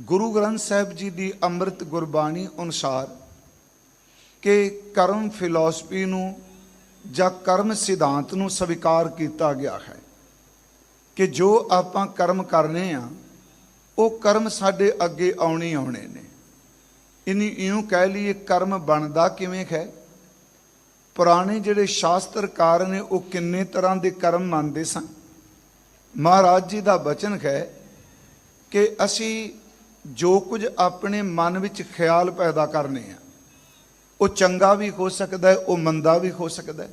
ਗੁਰੂ ਗ੍ਰੰਥ ਸਾਹਿਬ ਜੀ ਦੀ ਅੰਮ੍ਰਿਤ ਗੁਰਬਾਣੀ ਅਨੁਸਾਰ ਕਿ ਕਰਮ ਫਿਲਾਸਫੀ ਨੂੰ ਜਾਂ ਕਰਮ ਸਿਧਾਂਤ ਨੂੰ ਸਵੀਕਾਰ ਕੀਤਾ ਗਿਆ ਹੈ ਕਿ ਜੋ ਆਪਾਂ ਕਰਮ ਕਰਨੇ ਆ, ਉਹ ਕਰਮ ਸਾਡੇ ਅੱਗੇ ਆਉਣੇ ਆਉਣੇ ਨੇ। ਇਨੀ ਇਉਂ ਕਹਿ ਲਈਏ ਕਰਮ ਬਣਦਾ ਕਿਵੇਂ ਹੈ? ਪੁਰਾਣੇ ਜਿਹੜੇ ਸ਼ਾਸਤਰਕਾਰ ਨੇ, ਉਹ ਕਿੰਨੇ ਤਰ੍ਹਾਂ ਦੇ ਕਰਮ ਮੰਨਦੇ ਸਨ? ਮਹਾਰਾਜ ਜੀ ਦਾ ਬਚਨ ਹੈ ਕਿ ਅਸੀਂ ਜੋ ਕੁਝ ਆਪਣੇ ਮਨ ਵਿੱਚ ਖਿਆਲ ਪੈਦਾ ਕਰਨੇ ਆ, ਉਹ ਚੰਗਾ ਵੀ ਹੋ ਸਕਦਾ ਹੈ, ਉਹ ਮੰਦਾ ਵੀ ਹੋ ਸਕਦਾ ਹੈ।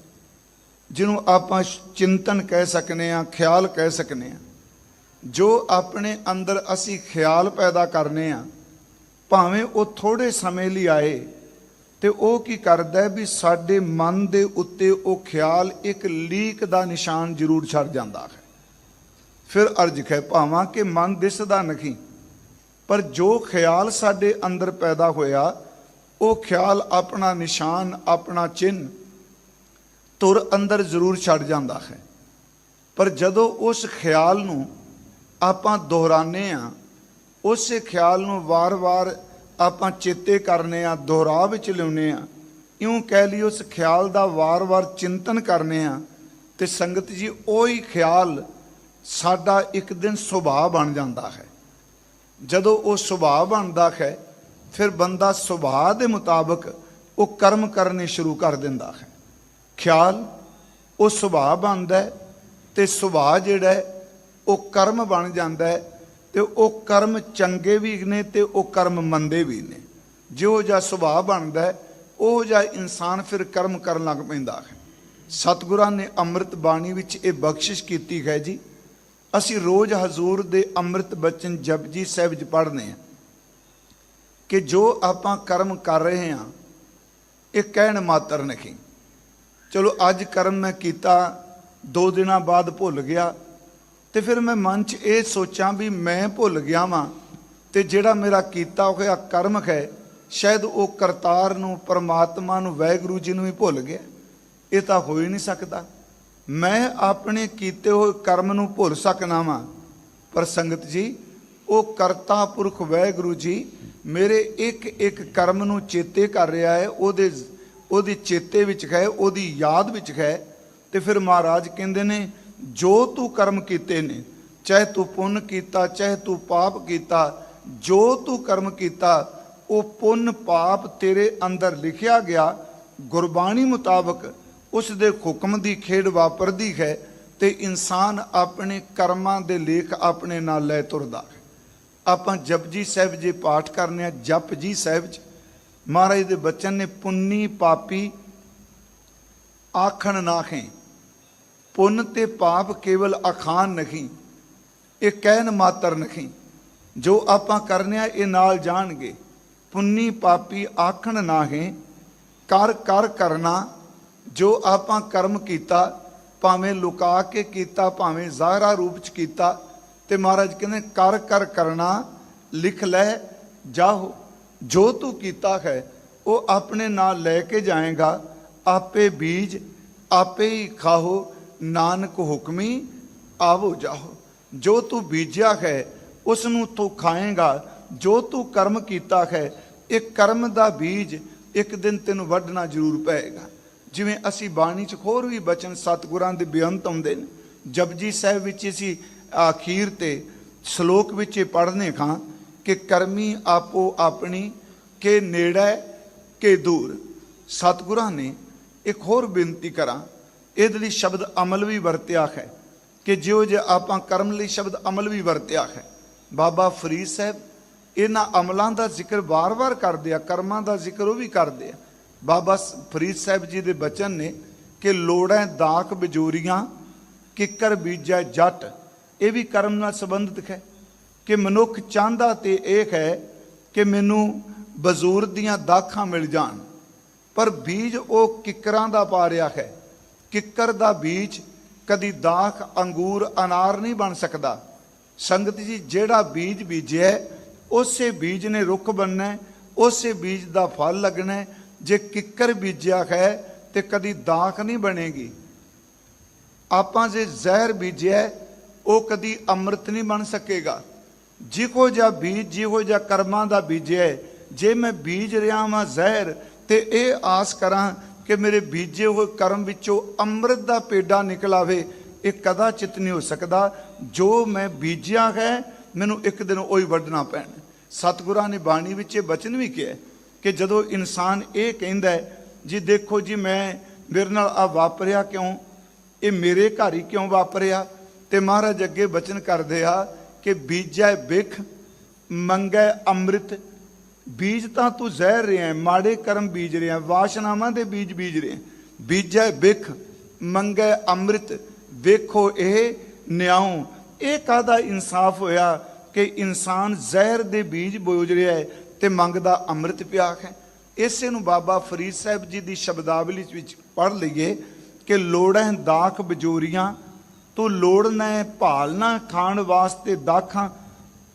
ਜਿਹਨੂੰ ਆਪਾਂ ਚਿੰਤਨ ਕਹਿ ਸਕਨੇ ਆ, ਖਿਆਲ ਕਹਿ ਸਕਨੇ ਆ, ਜੋ ਆਪਣੇ ਅੰਦਰ ਅਸੀਂ ਖਿਆਲ ਪੈਦਾ ਕਰਨੇ ਆ, ਭਾਵੇਂ ਉਹ ਥੋੜੇ ਸਮੇਂ ਲਈ ਆਏ, ਤੇ ਉਹ ਕੀ ਕਰਦਾ ਹੈ ਵੀ ਸਾਡੇ ਮਨ ਦੇ ਉੱਤੇ ਉਹ ਖਿਆਲ ਇੱਕ ਲੀਕ ਦਾ ਨਿਸ਼ਾਨ ਜ਼ਰੂਰ ਛੱਡ ਜਾਂਦਾ ਹੈ। ਫਿਰ ਅਰਜ ਹੈ ਭਾਵਾਂ ਕਿ ਮਨ ਦਿਸਦਾ ਨਹੀਂ। ਪਰ ਜੋ ਖਿਆਲ ਸਾਡੇ ਅੰਦਰ ਪੈਦਾ ਹੋਇਆ, ਉਹ ਖਿਆਲ ਆਪਣਾ ਨਿਸ਼ਾਨ, ਆਪਣਾ ਚਿੰਨ ਤੁਰ ਅੰਦਰ ਜ਼ਰੂਰ ਛੱਡ ਜਾਂਦਾ ਹੈ। ਪਰ ਜਦੋਂ ਉਸ ਖਿਆਲ ਨੂੰ ਆਪਾਂ ਦੁਹਰਾਨੇ ਆ ਉਸੇ ਖਿਆਲ ਨੂੰ ਵਾਰ-ਵਾਰ ਆਪਾਂ ਚੇਤੇ ਕਰਨੇ ਆ ਦੁਹਰਾ ਵਿੱਚ ਲਿਆਉਨੇ ਆ ਇਉਂ ਕਹਿ ਲਈ ਉਸ ਖਿਆਲ ਦਾ ਵਾਰ-ਵਾਰ ਚਿੰਤਨ ਕਰਨੇ ਆ ਤੇ ਸੰਗਤ ਜੀ, ਉਹੀ ਖਿਆਲ ਸਾਡਾ ਇੱਕ ਦਿਨ ਸੁਭਾਅ ਬਣ ਜਾਂਦਾ ਹੈ। ਜਦੋਂ ਉਹ ਸੁਭਾਅ ਬਣਦਾ ਹੈ, ਫਿਰ ਬੰਦਾ ਸੁਭਾਅ ਦੇ ਮੁਤਾਬਕ ਉਹ ਕਰਮ ਕਰਨੇ ਸ਼ੁਰੂ ਕਰ ਦਿੰਦਾ ਹੈ। ਖਿਆਲ, ਉਹ ਸੁਭਾਅ ਬਣਦਾ ਹੈ ਤੇ ਸੁਭਾਅ ਜਿਹੜਾ ਉਹ ਕਰਮ ਬਣ ਜਾਂਦਾ ਹੈ ਤੇ ਉਹ ਕਰਮ ਚੰਗੇ ਵੀ ਨੇ ਤੇ ਉਹ ਕਰਮ ਮੰਦੇ ਵੀ ਨੇ। ਜੋ ਜਿਹਾ ਸੁਭਾਅ ਬਣਦਾ ਹੈ, ਉਹ ਜਿਹਾ ਇਨਸਾਨ ਫਿਰ ਕਰਮ ਕਰਨ ਲੱਗ ਪੈਂਦਾ ਹੈ। ਸਤਿਗੁਰਾਂ ਨੇ ਅੰਮ੍ਰਿਤ ਬਾਣੀ ਵਿੱਚ ਇਹ ਬਖਸ਼ਿਸ਼ ਕੀਤੀ ਹੈ ਜੀ। ਅਸੀਂ ਰੋਜ਼ ਹਜ਼ੂਰ ਦੇ ਅੰਮ੍ਰਿਤ ਬਚਨ ਜਪਜੀ ਸਾਹਿਬ ਚ ਪੜ੍ਹਨੇ ਆ ਕਿ ਜੋ ਆਪਾਂ ਕਰਮ ਕਰ ਰਹੇ ਹਾਂ, ਇਹ ਕਹਿਣ ਮਾਤਰ ਨਹੀਂ। ਚਲੋ ਅੱਜ ਕਰਮ ਮੈਂ ਕੀਤਾ, ਦੋ ਦਿਨਾਂ ਬਾਅਦ ਭੁੱਲ ਗਿਆ ਤੇ ਫਿਰ ਮੈਂ ਮਨ 'ਚ ਇਹ ਸੋਚਾਂ ਵੀ ਮੈਂ ਭੁੱਲ ਗਿਆ ਵਾਂ ਤੇ ਜਿਹੜਾ ਮੇਰਾ ਕੀਤਾ ਹੋਇਆ ਕਰਮ ਹੈ ਸ਼ਾਇਦ ਉਹ ਕਰਤਾਰ ਨੂੰ, ਪਰਮਾਤਮਾ ਨੂੰ, ਵੈਗੁਰੂ ਜੀ ਨੂੰ ਵੀ ਭੁੱਲ ਗਿਆ। ਇਹ ਤਾਂ ਹੋ ਹੀ ਨਹੀਂ ਸਕਦਾ। ਮੈਂ ਆਪਣੇ ਕੀਤੇ ਹੋਏ ਕਰਮ ਨੂੰ ਭੁੱਲ ਸਕਣਾ ਵਾਂ। ਪਰ ਸੰਗਤ ਜੀ, ਉਹ ਕਰਤਾ ਪੁਰਖ ਵੈਗੁਰੂ ਜੀ, ਮੇਰੇ ਇੱਕ ਇੱਕ ਕਰਮ ਨੂੰ ਚੇਤੇ ਕਰ ਰਿਹਾ ਹੈ, ਉਹਦੇ ਉਹਦੀ ਚੇਤੇ ਵਿੱਚ ਹੈ, ਉਹਦੀ ਯਾਦ ਵਿੱਚ ਹੈ। ਤੇ ਫਿਰ ਮਹਾਰਾਜ ਕਹਿੰਦੇ ਨੇ, ਜੋ ਤੂੰ ਕਰਮ ਕੀਤੇ ਨੇ, ਚਾਹੇ ਤੂੰ ਪੁੰਨ ਕੀਤਾ, ਚਾਹੇ ਤੂੰ ਪਾਪ ਕੀਤਾ, ਜੋ ਤੂੰ ਕਰਮ ਕੀਤਾ, ਉਹ ਪੁੰਨ ਪਾਪ ਤੇਰੇ ਅੰਦਰ ਲਿਖਿਆ ਗਿਆ। ਗੁਰਬਾਣੀ ਮੁਤਾਬਕ ਉਸ ਦੇ ਹੁਕਮ ਦੀ ਖੇਡ ਵਾਪਰਦੀ ਹੈ ਤੇ ਇਨਸਾਨ ਆਪਣੇ ਕਰਮਾਂ ਦੇ ਲੇਖ ਆਪਣੇ ਨਾਲ ਲੈ ਤੁਰਦਾ ਹੈ। ਆਪਾਂ ਜਪਜੀ ਸਾਹਿਬ ਜੇ ਪਾਠ ਕਰਨੇ ਆ ਜਪਜੀ ਸਾਹਿਬ ਚ, ਮਹਾਰਾਜ ਦੇ ਬਚਨ ਨੇ ਪੁੰਨੀ ਪਾਪੀ ਆਖਣ ਨਾ ਹੈ। ਪੁੰਨ ਤੇ ਪਾਪ ਕੇਵਲ ਅਖਾਨ ਨਹੀਂ, ਇਹ ਕਹਿਣ ਮਾਤਰ ਨਹੀਂ। ਜੋ ਆਪਾਂ ਕਰਨੇ ਆ, ਇਹ ਨਾਲ ਜਾਣਗੇ। ਪੁੰਨੀ ਪਾਪੀ ਆਖਣ ਨਾਹੇ ਕਰ ਕਰ ਕਰਨਾ ਜੋ ਆਪਾਂ ਕਰਮ ਕੀਤਾ, ਭਾਵੇਂ ਲੁਕਾ ਕੇ ਕੀਤਾ, ਭਾਵੇਂ ਜ਼ਾਹਰਾ ਰੂਪ ਚ ਕੀਤਾ, ਤੇ ਮਹਾਰਾਜ ਕਹਿੰਦੇ, ਕਰ ਕਰ, ਕਰਨਾ, ਲਿਖ ਲੈ ਜਾਹੋ ਜੋ ਤੂੰ ਕੀਤਾ ਹੈ, ਉਹ ਆਪਣੇ ਨਾਲ ਲੈ ਕੇ ਜਾਏਗਾ। ਆਪੇ ਬੀਜ, ਆਪੇ ਹੀ ਖਾਹੋ। ਨਾਨਕ ਹੁਕਮੀ, ਆਵੋ, ਜਾਹੋ। ਜੋ ਤੂੰ ਬੀਜਿਆ ਹੈ ਉਸ ਨੂੰ ਤੂੰ ਖਾਏਗਾ। ਜੋ ਤੂੰ ਕਰਮ ਕੀਤਾ ਹੈ ਇਹ ਕਰਮ ਦਾ ਬੀਜ ਇੱਕ ਦਿਨ ਤੈਨੂੰ ਵੱਢਣਾ ਜ਼ਰੂਰ ਪਏਗਾ। ਜਿਵੇਂ ਅਸੀਂ ਬਾਣੀ ਚ ਹੋਰ ਵੀ ਬਚਨ ਸਤਿਗੁਰਾਂ ਦੇ ਬੇਅੰਤ ਆਉਂਦੇ ਨੇ। ਜਪਜੀ ਸਾਹਿਬ ਵਿੱਚ ਅਸੀਂ ਆਖੀਰ ਤੇ ਸ਼ਲੋਕ ਵਿੱਚ ਇਹ ਪੜ੍ਹਨੇ ਖਾਂ ਕਿ ਕਰਮੀ ਆਪੋ ਆਪਣੀ, ਕੇ ਨੇੜੇ, ਕੇ ਦੂਰ। ਸਤਿਗੁਰਾਂ ਨੇ ਇੱਕ ਹੋਰ ਬੇਨਤੀ ਕਰਾਂ, ਇਹਦੇ ਲਈ ਸ਼ਬਦ ਅਮਲ ਵੀ ਵਰਤਿਆ ਹੈ ਕਿ ਜਿਉ ਜੇ ਆਪਾਂ ਕਰਮ ਲਈ ਸ਼ਬਦ ਅਮਲ ਵੀ ਵਰਤਿਆ ਹੈ। ਬਾਬਾ ਫਰੀਦ ਸਾਹਿਬ ਇਹਨਾਂ ਅਮਲਾਂ ਦਾ ਜ਼ਿਕਰ ਵਾਰ-ਵਾਰ ਕਰਦੇ ਆ, ਕਰਮਾਂ ਦਾ ਜ਼ਿਕਰ ਉਹ ਵੀ ਕਰਦੇ ਆ। ਬਾਬਾ ਫਰੀਦ ਸਾਹਿਬ ਜੀ ਦੇ ਬਚਨ ਨੇ ਕਿ ਲੋੜਾਂ ਦਾਖ ਬਜੂਰੀਆਂ, ਕਿੱਕਰ ਬੀਜੈ ਜੱਟ। ਇਹ ਵੀ ਕਰਮ ਨਾਲ ਸੰਬੰਧਿਤ ਹੈ ਕਿ ਮਨੁੱਖ ਚਾਹੁੰਦਾ ਤੇ ਇਹ ਹੈ ਕਿ ਮੈਨੂੰ ਬਜ਼ੂਰ ਦੀਆਂ ਦਾਖਾਂ ਮਿਲ ਜਾਣ। ਪਰ ਬੀਜ ਉਹ ਕਿੱਕਰਾਂ ਦਾ ਪਾ ਰਿਹਾ ਹੈ। ਕਿੱਕਰ ਦਾ ਬੀਜ ਕਦੀ ਦਾਖ, ਅੰਗੂਰ, ਅਨਾਰ ਨਹੀਂ ਬਣ ਸਕਦਾ। ਸੰਗਤ ਜੀ, ਜਿਹੜਾ ਬੀਜ ਬੀਜਿਆ ਉਸੇ ਬੀਜ ਨੇ ਰੁੱਖ ਬਣਨਾ ਉਸੇ ਬੀਜ ਦਾ ਫਲ ਲੱਗਣਾ ਜੇ ਕਿੱਕਰ ਬੀਜਿਆ ਹੈ ਤੇ ਕਦੀ ਦਾਖ ਨਹੀਂ ਬਣੇਗੀ। ਆਪਾਂ ਜੇ ਜ਼ਹਿਰ ਬੀਜਿਆ ਉਹ ਕਦੀ ਅੰਮ੍ਰਿਤ ਨਹੀਂ ਬਣ ਸਕੇਗਾ। ਜਿਹੋ ਜਿਹਾ ਬੀਜ, ਜਿਹੋ ਜਿਹਾ ਕਰਮਾਂ ਦਾ ਬੀਜਿਆ ਜੇ ਮੈਂ ਬੀਜ ਰਿਹਾ ਵਾਂ ਜ਼ਹਿਰ, ਤੇ ਇਹ ਆਸ ਕਰਾਂ ਕਿ ਮੇਰੇ ਬੀਜੇ ਹੋਏ ਕਰਮ ਵਿੱਚੋਂ ਅੰਮ੍ਰਿਤ ਦਾ ਪੇਡਾ ਨਿਕਲ ਆਵੇ, ਇਹ ਕਦਾ ਕਦਾਚਿਤ ਨਹੀਂ ਹੋ ਸਕਦਾ। ਜੋ ਮੈਂ ਬੀਜਿਆ ਹੈ, ਮੈਨੂੰ ਇੱਕ ਦਿਨ ਉਹੀ ਵੱਢਣਾ ਪੈਣਾ। ਸਤਿਗੁਰਾਂ ਨੇ ਬਾਣੀ ਵਿੱਚ ਇਹ ਬਚਨ ਵੀ ਕਿਹਾ ਕਿ ਜਦੋਂ ਇਨਸਾਨ ਇਹ ਕਹਿੰਦਾ ਜੀ ਦੇਖੋ ਜੀ ਮੈਂ ਮੇਰੇ ਨਾਲ ਆ ਵਾਪਰਿਆ ਕਿਉਂ? ਇਹ ਮੇਰੇ ਘਰ ਹੀ ਕਿਉਂ ਵਾਪਰਿਆ? ਤੇ ਮਹਾਰਾਜ ਅੱਗੇ ਬਚਨ ਕਰਦੇ ਆ ਕਿ ਬੀਜੈ ਬਿਖ, ਮੰਗੈ ਅੰਮ੍ਰਿਤ। ਬੀਜ ਤਾਂ ਤੂੰ ਜ਼ਹਿਰ ਰਿਹਾ, ਮਾੜੇ ਕਰਮ ਬੀਜ ਰਿਹਾ, ਵਾਸ਼ਨਾਵਾਂ ਦੇ ਬੀਜ ਬੀਜ ਰਿਹਾ। ਬੀਜੈ ਬਿਖ, ਮੰਗੈ ਅੰਮ੍ਰਿਤ। ਵੇਖੋ ਇਹ ਨਿਆਉ। ਇਹ ਕਾਦਾ ਇਨਸਾਫ ਹੋਇਆ ਕਿ ਇਨਸਾਨ ਜ਼ਹਿਰ ਦੇ ਬੀਜ ਬੋਝ ਰਿਹਾ ਹੈ? ਤੇ ਮੰਗਦਾ ਅੰਮ੍ਰਿਤ ਪਿਆ ਹੈ। ਇਸੇ ਨੂੰ ਬਾਬਾ ਫਰੀਦ ਸਾਹਿਬ ਜੀ ਦੀ ਸ਼ਬਦਾਵਲੀ ਵਿੱਚ ਪੜ੍ਹ ਲਈਏ ਕਿ ਲੋੜਾਂ ਦਾਖ ਬਜੋਰੀਆਂ, ਤੂੰ ਲੋੜਨਾ ਹੈ ਭਾਲਣਾ ਖਾਣ ਵਾਸਤੇ ਦਾਖਾਂ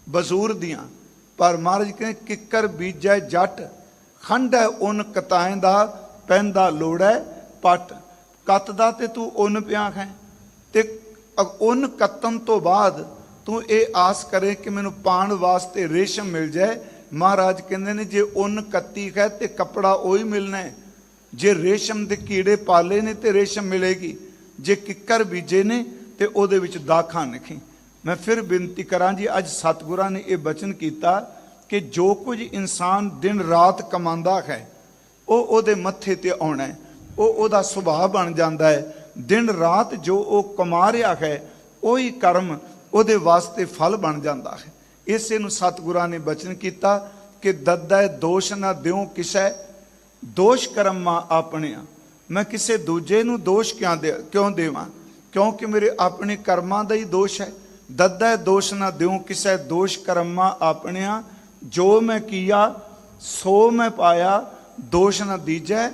ਬਜ਼ੂਰ ਦੀਆਂ। ਪਰ ਮਹਾਰਾਜ ਕਹਿੰਦੇ, ਕਿੱਕਰ ਬੀਜੈ ਜੱਟ, ਖੰਡ ਹੈ ਉਨ ਕਤਾਏ ਦਾ ਪੈਂਦਾ ਲੋੜੈ ਪਟ। ਕੱਤ ਦਾ ਤੇ ਤੂੰ ਉਨ ਪਿਆ ਹੈ। ਤੇ ਉਨ ਕੱਤਨ ਤੋਂ ਬਾਅਦ ਤੂੰ ਇਹ ਆਸ ਕਰੇ ਕਿ ਮੈਨੂੰ ਪਾਣ ਵਾਸਤੇ ਰੇਸ਼ਮ ਮਿਲ ਜਾਏ ਮਹਾਰਾਜ ਕਹਿੰਦੇ ਨੇ, ਜੇ ਉਨ ਕੱਤੀ ਹੈ ਤੇ ਕੱਪੜਾ ਉਹੀ ਮਿਲਣਾ ਜੇ ਰੇਸ਼ਮ ਦੇ ਕੀੜੇ ਪਾਲੇ ਨੇ ਤੇ ਰੇਸ਼ਮ ਮਿਲੇਗੀ। ਜੇ ਕਿੱਕਰ ਬੀਜੇ ਨੇ ਤੇ ਉਹਦੇ ਵਿੱਚ ਦਾਖਾਂ ਨਖੀ। ਮੈਂ ਫਿਰ ਬੇਨਤੀ ਕਰਾਂ ਜੀ, ਅੱਜ ਸਤਿਗੁਰਾਂ ਨੇ ਇਹ ਬਚਨ ਕੀਤਾ ਕਿ ਜੋ ਕੁਝ ਇਨਸਾਨ ਦਿਨ ਰਾਤ ਕਮਾਉਂਦਾ ਹੈ, ਉਹ ਉਹਦੇ ਮੱਥੇ ਤੇ ਆਉਣਾ ਹੈ। ਉਹ ਉਹਦਾ ਸੁਭਾਅ ਬਣ ਜਾਂਦਾ ਹੈ। ਦਿਨ ਰਾਤ ਜੋ ਉਹ ਕਮਾ ਰਿਹਾ ਹੈ, ਉਹੀ ਕਰਮ ਉਹਦੇ ਵਾਸਤੇ ਫਲ ਬਣ ਜਾਂਦਾ ਹੈ। ਇਸੇ ਨੂੰ ਸਤਿਗੁਰਾਂ ਨੇ ਬਚਨ ਕੀਤਾ ਕਿ ਦੱਦਾ ਦੋਸ਼ ਨਾ ਦਿਓ ਕਿਸੈ। ਦੋਸ਼ ਕਰਮਾਂ ਆਪਣਿਆਂ ਮੈਂ ਕਿਸੇ ਦੂਜੇ ਨੂੰ ਦੋਸ਼ ਕਿਉਂ ਦੇ ਕਿਉਂ ਦੇਵਾਂ? ਕਿਉਂਕਿ ਮੇਰੇ ਆਪਣੇ ਕਰਮਾਂ ਦਾ ਹੀ ਦੋਸ਼ ਹੈ। ਦੱਦਾ ਦੋਸ਼ ਨਾ ਦਿਓ ਕਿਸੈ। ਦੋਸ਼ ਕਰਮਾਂ ਆਪਣਿਆਂ ਜੋ ਮੈਂ ਕੀਆ, ਸੋ ਮੈਂ ਪਾਇਆ। ਦੋਸ਼ ਨਾ ਦੀਜੈ,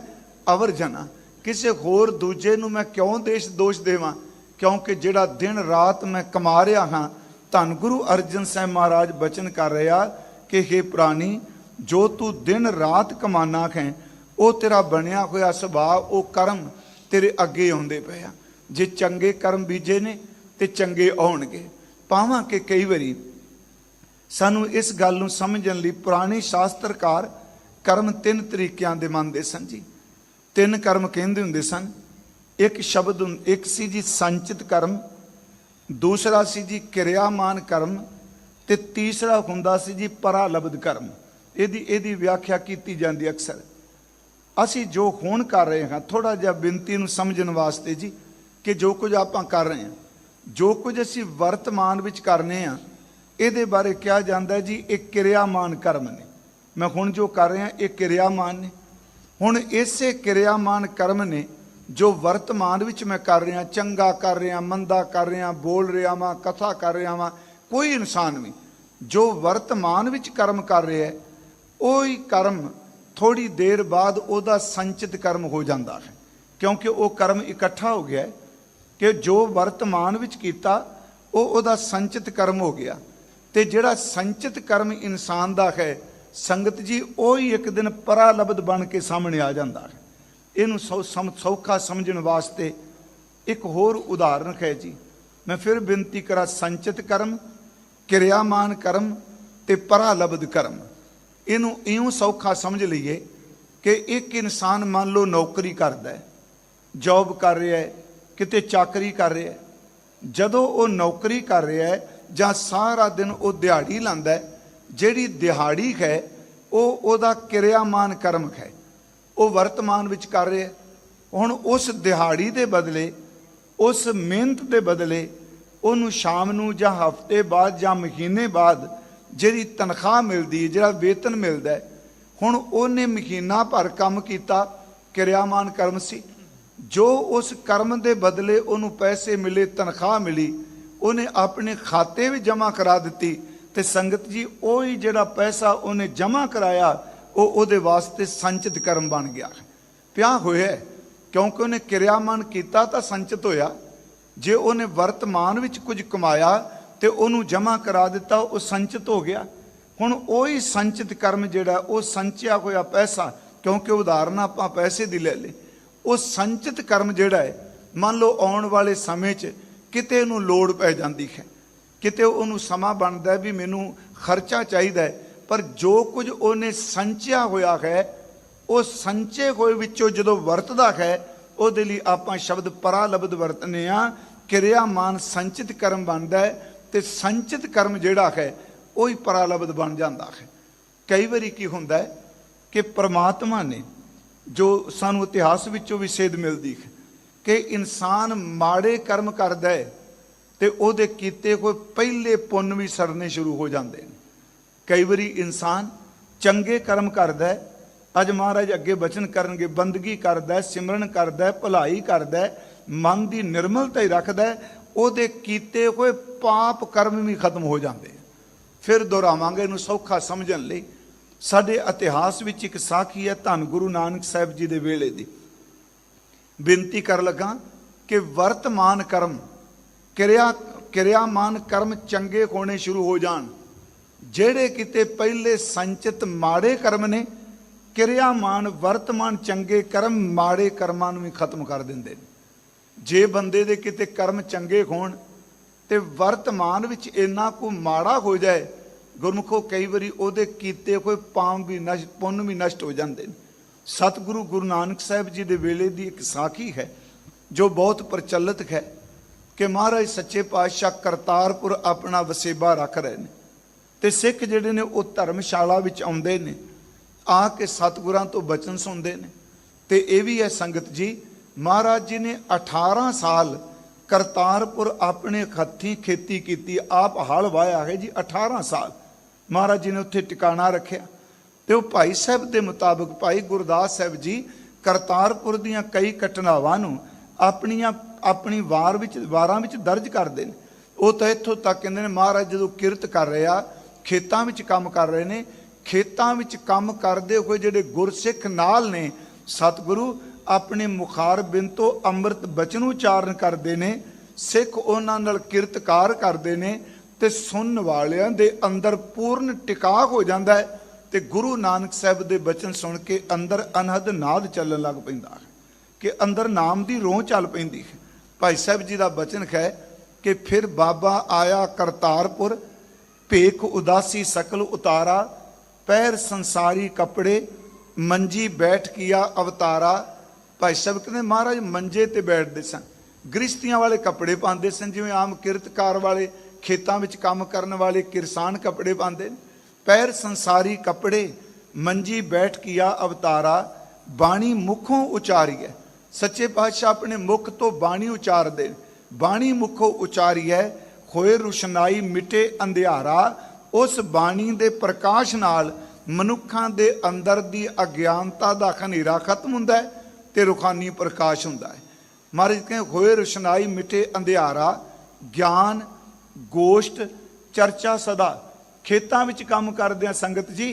ਅਵਰ ਜਨਾ। ਕਿਸੇ ਹੋਰ ਦੂਜੇ ਨੂੰ ਮੈਂ ਕਿਉਂ ਦੇਸ਼ ਦੋਸ਼ ਦੇਵਾਂ? ਕਿਉਂਕਿ ਜਿਹੜਾ ਦਿਨ ਰਾਤ ਮੈਂ ਕਮਾ ਰਿਹਾ ਹਾਂ ਧੰਨ ਗੁਰੂ ਅਰਜਨ ਸਾਹਿਬ ਮਹਾਰਾਜ ਬਚਨ ਕਰ ਰਿਹਾ ਕਿ हे ਪ੍ਰਾਣੀ, ਜੋ ਤੂੰ ਦਿਨ ਰਾਤ ਕਮਾਨਾ ਖੈ, ਉਹ ਤੇਰਾ ਬਣਿਆ ਹੋਇਆ ਸੁਭਾਅ, ਉਹ ਕਰਮ ਤੇਰੇ ਅੱਗੇ ਆਉਂਦੇ ਪਏ ਆ। ਜੇ ਚੰਗੇ ਕਰਮ ਬੀਜੇ ਨੇ, ਤੇ ਚੰਗੇ ਆਉਣਗੇ। ਪਾਵਾਂ ਕਿ ਕਈ ਵਾਰੀ ਸਾਨੂੰ ਇਸ ਗੱਲ ਨੂੰ ਸਮਝਣ ਲਈ ਪੁਰਾਣੇ ਸ਼ਾਸਤਰਕਾਰ ਕਰਮ ਤਿੰਨ ਤਰੀਕਿਆਂ ਦੇ ਮੰਨਦੇ ਸਨ ਜੀ। ਤਿੰਨ ਕਰਮ ਕਹਿੰਦੇ ਹੁੰਦੇ ਸਨ। ਇੱਕ ਸ਼ਬਦ ਇੱਕ ਸੀ ਜੀ, ਸੰਚਿਤ ਕਰਮ ਦੂਸਰਾ ਸੀ ਜੀ ਕਿਰਿਆਮਾਨ ਕਰਮ ਤੇ ਤੀਸਰਾ ਹੁੰਦਾ ਸੀ ਜੀ ਪਰਾਲਬਧ ਕਰਮ। ਇਹਦੀ ਇਹਦੀ ਵਿਆਖਿਆ ਕੀਤੀ ਜਾਂਦੀ ਅਕਸਰ। ਅਸੀਂ ਜੋ ਹੁਣ ਕਰ ਰਹੇ ਹਾਂ ਥੋੜਾ ਜਿਹਾ ਬੇਨਤੀ ਨੂੰ ਸਮਝਣ ਵਾਸਤੇ ਜੀ ਕਿ ਜੋ ਕੁਝ ਆਪਾਂ ਕਰ ਰਹੇ ਹਾਂ, ਜੋ ਕੁਝ ਅਸੀਂ ਵਰਤਮਾਨ ਵਿੱਚ ਕਰਨੇ ਆ ਇਹਦੇ ਬਾਰੇ ਕਿਹਾ ਜਾਂਦਾ ਜੀ, ਇਹ ਕਿਰਿਆਮਾਨ ਕਰਮ ਨੇ। ਮੈਂ ਹੁਣ ਜੋ ਕਰ ਰਿਹਾ, ਇਹ ਕਿਰਿਆਮਾਨ ਨੇ। ਹੁਣ ਇਸੇ ਕਿਰਿਆਮਾਨ ਕਰਮ ਨੇ ਜੋ ਵਰਤਮਾਨ ਵਿੱਚ ਮੈਂ ਕਰ ਰਿਹਾ, ਚੰਗਾ ਕਰ ਰਿਹਾ, ਮੰਦਾ ਕਰ ਰਿਹਾ, ਬੋਲ ਰਿਹਾ ਵਾਂ, ਕਥਾ ਕਰ ਰਿਹਾ ਵਾਂ, ਕੋਈ ਇਨਸਾਨ ਵੀ ਜੋ ਵਰਤਮਾਨ ਵਿੱਚ ਕਰਮ ਕਰ ਰਿਹਾ ਹੈ, ਉਹੀ ਕਰਮ ਥੋੜੀ ਦੇਰ ਬਾਅਦ ਉਹਦਾ ਸੰਚਿਤ ਕਰਮ ਹੋ ਜਾਂਦਾ ਹੈ। ਕਿਉਂਕਿ ਉਹ ਕਰਮ ਇਕੱਠਾ ਹੋ ਗਿਆ ਕਿ ਜੋ ਵਰਤਮਾਨ ਵਿੱਚ ਕੀਤਾ, ਉਹ ਉਹਦਾ ਸੰਚਿਤ ਕਰਮ ਹੋ ਗਿਆ। ਤੇ ਜਿਹੜਾ ਸੰਚਿਤ ਕਰਮ ਇਨਸਾਨ ਦਾ ਹੈ, ਸੰਗਤ ਜੀ, ਉਹ ਹੀ ਇੱਕ ਦਿਨ ਪਰਾਲਬਧ ਬਣ ਕੇ ਸਾਹਮਣੇ ਆ ਜਾਂਦਾ ਹੈ। ਇਹਨੂੰ ਸੌ- ਸਮ- ਸੌਖਾ ਸਮਝਣ ਵਾਸਤੇ ਇੱਕ ਹੋਰ ਉਦਾਹਰਨ ਹੈ ਜੀ। ਮੈਂ ਫਿਰ ਬੇਨਤੀ ਕਰਾਂ, ਸੰਚਿਤ ਕਰਮ, ਕਿਰਿਆਮਾਨ ਕਰਮ ਤੇ ਪਰਾਲਬਧ ਕਰਮ। ਇਹਨੂੰ ਇਉਂ ਸੌਖਾ ਸਮਝ ਲਈਏ ਕਿ ਇੱਕ ਇਨਸਾਨ ਮੰਨ ਲਓ ਨੌਕਰੀ ਕਰਦਾ ਹੈ ਜੌਬ ਕਰ ਰਿਹਾ ਹੈ, ਕਿਤੇ ਚਾਕਰੀ ਕਰ ਰਿਹਾ ਹੈ। ਜਦੋਂ ਉਹ ਨੌਕਰੀ ਕਰ ਰਿਹਾ ਹੈ ਜਾਂ ਸਾਰਾ ਦਿਨ ਉਹ ਦਿਹਾੜੀ ਲਾਂਦਾ ਹੈ, ਜਿਹੜੀ ਦਿਹਾੜੀ ਹੈ, ਉਹ ਉਹਦਾ ਕਿਰਿਆਮਾਨ ਕਰਮ ਹੈ। ਉਹ ਵਰਤਮਾਨ ਵਿੱਚ ਕਰ ਰਿਹਾ ਹੁਣ ਉਸ ਦਿਹਾੜੀ ਦੇ ਬਦਲੇ, ਉਸ ਮਿਹਨਤ ਦੇ ਬਦਲੇ, ਉਹਨੂੰ ਸ਼ਾਮ ਨੂੰ ਜਾਂ ਹਫ਼ਤੇ ਬਾਅਦ ਜਾਂ ਮਹੀਨੇ ਬਾਅਦ ਜਿਹੜੀ ਤਨਖਾਹ ਮਿਲਦੀ ਹੈ, ਜਿਹੜਾ ਵੇਤਨ ਮਿਲਦਾ ਹੈ, ਹੁਣ ਉਹਨੇ ਮਹੀਨਾ ਭਰ ਕੰਮ ਕੀਤਾ, ਕਿਰਿਆਮਾਨ ਕਰਮ ਸੀ। ਜੋ ਉਸ ਕਰਮ ਦੇ ਬਦਲੇ ਉਹਨੂੰ ਪੈਸੇ ਮਿਲੇ, ਤਨਖਾਹ ਮਿਲੀ, ਉਹਨੇ ਆਪਣੇ ਖਾਤੇ ਵਿੱਚ ਜਮ੍ਹਾਂ ਕਰਾ ਦਿੱਤੀ ਤੇ ਸੰਗਤ ਜੀ, ਉਹ ਹੀ ਜਿਹੜਾ ਪੈਸਾ ਉਹਨੇ ਜਮ੍ਹਾਂ ਕਰਾਇਆ ਉਹ ਉਹਦੇ ਵਾਸਤੇ ਸੰਚਿਤ ਕਰਮ ਬਣ ਗਿਆ ਪਿਆ ਹੋਇਆ ਕਿਉਂਕਿ ਉਹਨੇ ਕਿਰਿਆਮਾਨ ਕੀਤਾ ਤਾਂ ਸੰਚਿਤ ਹੋਇਆ। ਜੇ ਉਹਨੇ ਵਰਤਮਾਨ ਵਿੱਚ ਕੁਝ ਕਮਾਇਆ ਤੇ ਉਹਨੂੰ ਜਮ੍ਹਾਂ ਕਰਾ ਦਿੱਤਾ, ਉਹ ਸੰਚਿਤ ਹੋ ਗਿਆ। ਹੁਣ ਉਹੀ ਸੰਚਿਤ ਕਰਮ ਜਿਹੜਾ, ਉਹ ਸੰਚਿਆ ਹੋਇਆ ਪੈਸਾ, ਕਿਉਂਕਿ ਉਦਾਹਰਨ ਆਪਾਂ ਪੈਸੇ ਦੀ ਲੈ ਲਈ ਉਹ ਸੰਚਿਤ ਕਰਮ ਜਿਹੜਾ ਹੈ, ਮੰਨ ਲਓ ਆਉਣ ਵਾਲੇ ਸਮੇਂ 'ਚ ਕਿਤੇ ਨੂੰ ਲੋੜ ਪੈ ਜਾਂਦੀ ਹੈ। ਕਿਤੇ ਉਹਨੂੰ ਸਮਾਂ ਬਣਦਾ ਵੀ ਮੈਨੂੰ ਖਰਚਾ ਚਾਹੀਦਾ ਹੈ। ਪਰ ਜੋ ਕੁਝ ਉਹਨੇ ਸੰਚਿਆ ਹੋਇਆ ਹੈ, ਉਹ ਸੰਚੇ ਹੋਏ ਵਿੱਚੋਂ ਜਦੋਂ ਵਰਤਦਾ ਹੈ, ਉਹਦੇ ਲਈ ਆਪਾਂ ਸ਼ਬਦ ਪਰਾਲਬਦ ਵਰਤਨੇ ਆ। ਕਿਰਿਆਮਾਨ ਸੰਚਿਤ ਕਰਮ ਬਣਦਾ ਹੈ ਤੇ ਸੰਚਿਤ ਕਰਮ ਜਿਹੜਾ ਹੈ, ਉਹ ਹੀ ਪਰਾਲਬਦ ਬਣ ਜਾਂਦਾ ਹੈ। ਕਈ ਵਾਰੀ ਕੀ ਹੁੰਦਾ ਹੈ ਕਿ ਪ੍ਰਮਾਤਮਾ ਨੇ ਜੋ ਸਾਨੂੰ ਇਤਿਹਾਸ ਵਿੱਚੋਂ ਵੀ ਸੇਧ ਮਿਲਦੀ ਹੈ ਕਿ ਇਨਸਾਨ ਮਾੜੇ ਕਰਮ ਕਰਦਾ ਹੈ ਤੇ ਉਹਦੇ ਕੀਤੇ ਕੋਈ ਪਹਿਲੇ ਪੁੰਨ ਵੀ ਸੜਨੇ ਸ਼ੁਰੂ ਹੋ ਜਾਂਦੇ ਨੇ। ਕਈ ਵਾਰੀ ਇਨਸਾਨ ਚੰਗੇ ਕਰਮ ਕਰਦਾ ਅੱਜ ਮਹਾਰਾਜ ਅੱਗੇ ਬਚਨ ਕਰਨਗੇ, ਬੰਦਗੀ ਕਰਦਾ ਸਿਮਰਨ ਕਰਦਾ ਭਲਾਈ ਕਰਦਾ ਮਨ ਦੀ ਨਿਰਮਲਤਾ ਹੀ ਰੱਖਦਾ ਉਹਦੇ ਕੀਤੇ ਹੋਏ ਪਾਪ ਕਰਮ ਵੀ ਖਤਮ ਹੋ ਜਾਂਦੇ ਫਿਰ ਦੁਹਰਾਵਾਂਗੇ ਇਹਨੂੰ ਸੌਖਾ ਸਮਝਣ ਲਈ। ਸਾਡੇ ਇਤਿਹਾਸ ਵਿੱਚ ਇੱਕ ਸਾਖੀ ਹੈ, ਧੰਨ ਗੁਰੂ ਨਾਨਕ ਸਾਹਿਬ ਜੀ ਦੇ ਵੇਲੇ ਦੀ। ਬੇਨਤੀ ਕਰ ਲੱਗਾ ਕਿ ਵਰਤਮਾਨ ਕਰਮ, ਕਿਰਿਆ, ਕਿਰਿਆਮਾਨ ਕਰਮ ਚੰਗੇ ਹੋਣੇ ਸ਼ੁਰੂ ਹੋ ਜਾਣ। ਜਿਹੜੇ ਕਿਤੇ ਪਹਿਲੇ ਸੰਚਿਤ ਮਾੜੇ ਕਰਮ ਨੇ, ਕਿਰਿਆਮਾਨ, ਵਰਤਮਾਨ ਚੰਗੇ ਕਰਮ ਮਾੜੇ ਕਰਮਾਂ ਨੂੰ ਵੀ ਖਤਮ ਕਰ ਦਿੰਦੇ ਨੇ। ਜੇ ਬੰਦੇ ਦੇ ਕਿਤੇ ਕਰਮ ਚੰਗੇ ਹੋਣ ਤੇ ਵਰਤਮਾਨ ਵਿੱਚ ਇੰਨਾ ਕੋ ਮਾੜਾ ਹੋ ਜਾਏ, ਗੁਰਮੁਖੋ ਕਈ ਵਾਰੀ ਉਹਦੇ ਕੀਤੇ ਕੋਈ ਪਾਮ ਵੀ ਨਸ਼ਟ, ਪੁੰਨ ਵੀ ਨਸ਼ਟ ਹੋ ਜਾਂਦੇ ਨੇ। ਸਤਿਗੁਰੂ ਗੁਰੂ ਨਾਨਕ ਸਾਹਿਬ ਜੀ ਦੇ ਵੇਲੇ ਦੀ ਇੱਕ ਸਾਖੀ ਹੈ, ਜੋ ਬਹੁਤ ਪ੍ਰਚਲਿਤ ਹੈ ਕਿ ਮਹਾਰਾਜ ਸੱਚੇ ਪਾਤਸ਼ਾਹ ਕਰਤਾਰਪੁਰ ਆਪਣਾ ਵਸੇਬਾ ਰੱਖ ਰਹੇ ਨੇ। ਤੇ ਸਿੱਖ ਜਿਹੜੇ ਨੇ ਉਹ ਧਰਮਸ਼ਾਲਾ ਵਿੱਚ ਆਉਂਦੇ ਨੇ, ਆ ਕੇ ਸਤਿਗੁਰਾਂ ਤੋਂ ਬਚਨ ਸੁਣਦੇ ਨੇ। ਤੇ ਇਹ ਵੀ ਹੈ ਸੰਗਤ ਜੀ, ਮਹਾਰਾਜ ਜੀ ਨੇ 18 ਸਾਲ ਕਰਤਾਰਪੁਰ ਆਪਣੇ ਹੱਥੀਂ ਖੇਤੀ ਕੀਤੀ, ਆਪ ਹਲ ਵਾਇਆ ਹੈ ਜੀ 18 ਸਾਲ। ਮਹਾਰਾਜ ਜੀ ਨੇ ਉੱਥੇ ਟਿਕਾਣਾ ਰੱਖਿਆ। ਤੇ ਉਹ ਭਾਈ ਸਾਹਿਬ ਦੇ ਮੁਤਾਬਕ ਭਾਈ ਗੁਰਦਾਸ ਸਾਹਿਬ ਜੀ ਕਰਤਾਰਪੁਰ ਦੀਆਂ ਕਈ ਘਟਨਾਵਾਂ ਨੂੰ ਆਪਣੀਆਂ, ਆਪਣੀ ਵਾਰ ਵਿੱਚ, ਵਾਰਾਂ ਵਿੱਚ ਦਰਜ ਕਰਦੇ ਨੇ। ਉਹ ਤਾਂ ਇੱਥੋਂ ਤੱਕ ਕਹਿੰਦੇ ਨੇ, ਮਹਾਰਾਜ ਜਦੋਂ ਕਿਰਤ ਕਰ ਰਿਹਾ ਖੇਤਾਂ ਵਿੱਚ ਕੰਮ ਕਰ ਰਹੇ ਨੇ, ਖੇਤਾਂ ਵਿੱਚ ਕੰਮ ਕਰਦੇ ਹੋਏ ਜਿਹੜੇ ਗੁਰਸਿੱਖ ਨਾਲ ਨੇ, ਸਤਿਗੁਰੂ ਆਪਣੇ ਮੁਖਾਰ ਬਿੰਦ ਤੋਂ ਅੰਮ੍ਰਿਤ ਬਚਨ ਉਚਾਰਨ ਕਰਦੇ ਨੇ, ਸਿੱਖ ਉਹਨਾਂ ਨਾਲ ਕਿਰਤਕਾਰ ਕਰਦੇ ਨੇ ਤੇ ਸੁਣਨ ਵਾਲਿਆਂ ਦੇ ਅੰਦਰ ਪੂਰਨ ਟਿਕਾ ਹੋ ਜਾਂਦਾ ਹੈ ਤੇ ਗੁਰੂ ਨਾਨਕ ਸਾਹਿਬ ਦੇ ਬਚਨ ਸੁਣ ਕੇ ਅੰਦਰ ਅਨਹਦ ਨਾਦ ਚੱਲਣ ਲੱਗ ਪੈਂਦਾ ਹੈ, ਕਿ ਅੰਦਰ ਨਾਮ ਦੀ ਰੋਹ ਚੱਲ ਪੈਂਦੀ ਹੈ। ਭਾਈ ਸਾਹਿਬ ਜੀ ਦਾ ਬਚਨ ਹੈ ਕਿ ਫਿਰ ਬਾਬਾ ਆਇਆ ਕਰਤਾਰਪੁਰ ਭੇਖ ਉਦਾਸੀ ਸਕਲ ਉਤਾਰਾ, ਪੈਰ ਸੰਸਾਰੀ ਕੱਪੜੇ, ਮੰਜੀ ਬੈਠ ਕੀਆ ਅਵਤਾਰਾ। ਭਾਈ ਸਾਹਿਬ ਕਹਿੰਦੇ ਮਹਾਰਾਜ ਮੰਜੇ ਤੇ ਬੈਠਦੇ ਸਨ। ਗ੍ਰਿਸ਼ਤੀਆਂ ਵਾਲੇ ਕੱਪੜੇ ਪਾਉਂਦੇ ਸਨ, ਜਿਵੇਂ ਆਮ ਕਿਰਤਕਾਰ ਵਾਲੇ, ਖੇਤਾਂ ਵਿੱਚ ਕੰਮ ਕਰਨ ਵਾਲੇ ਕਿਰਸਾਨ ਕੱਪੜੇ ਪਾਉਂਦੇ ਨੇ। ਪੈਰ ਸੰਸਾਰੀ ਕੱਪੜੇ, ਮੰਜੀ ਬੈਠ ਕੀਆ ਅਵਤਾਰਾ। ਬਾਣੀ ਮੁਖੋਂ ਉਚਾਰੀ ਹੈ ਸੱਚੇ ਪਾਤਸ਼ਾਹ ਆਪਣੇ ਮੁਖ ਤੋਂ ਬਾਣੀ ਉਚਾਰਦੇ ਨੇ। ਬਾਣੀ ਮੁਖੋਂ ਉਚਾਰੀ ਹੈ ਹੋਏ ਰੁਸ਼ਨਾਈ ਮਿਟੇ ਅੰਧਿਆਰਾ, ਉਸ ਬਾਣੀ ਦੇ ਪ੍ਰਕਾਸ਼ ਨਾਲ ਮਨੁੱਖਾਂ ਦੇ ਅੰਦਰ ਦੀ ਅਗਿਆਨਤਾ ਦਾ ਖਨੇਰਾ ਖਤਮ ਹੁੰਦਾ ਹੈ ਤੇ ਰੁਖਾਨੀ ਪ੍ਰਕਾਸ਼ ਹੁੰਦਾ ਹੈ। ਮਹਾਰਾਜ ਕਹਿੰਦੇ, ਹੋਏ ਰੁਸ਼ਨਾਈ ਮਿਟੇ ਅੰਧਿਆਰਾ, ਗਿਆਨ, ਗੋਸ਼ਟ, ਚਰਚਾ ਸਦਾ। ਖੇਤਾਂ ਵਿੱਚ ਕੰਮ ਕਰਦੇ ਆ ਸੰਗਤ ਜੀ,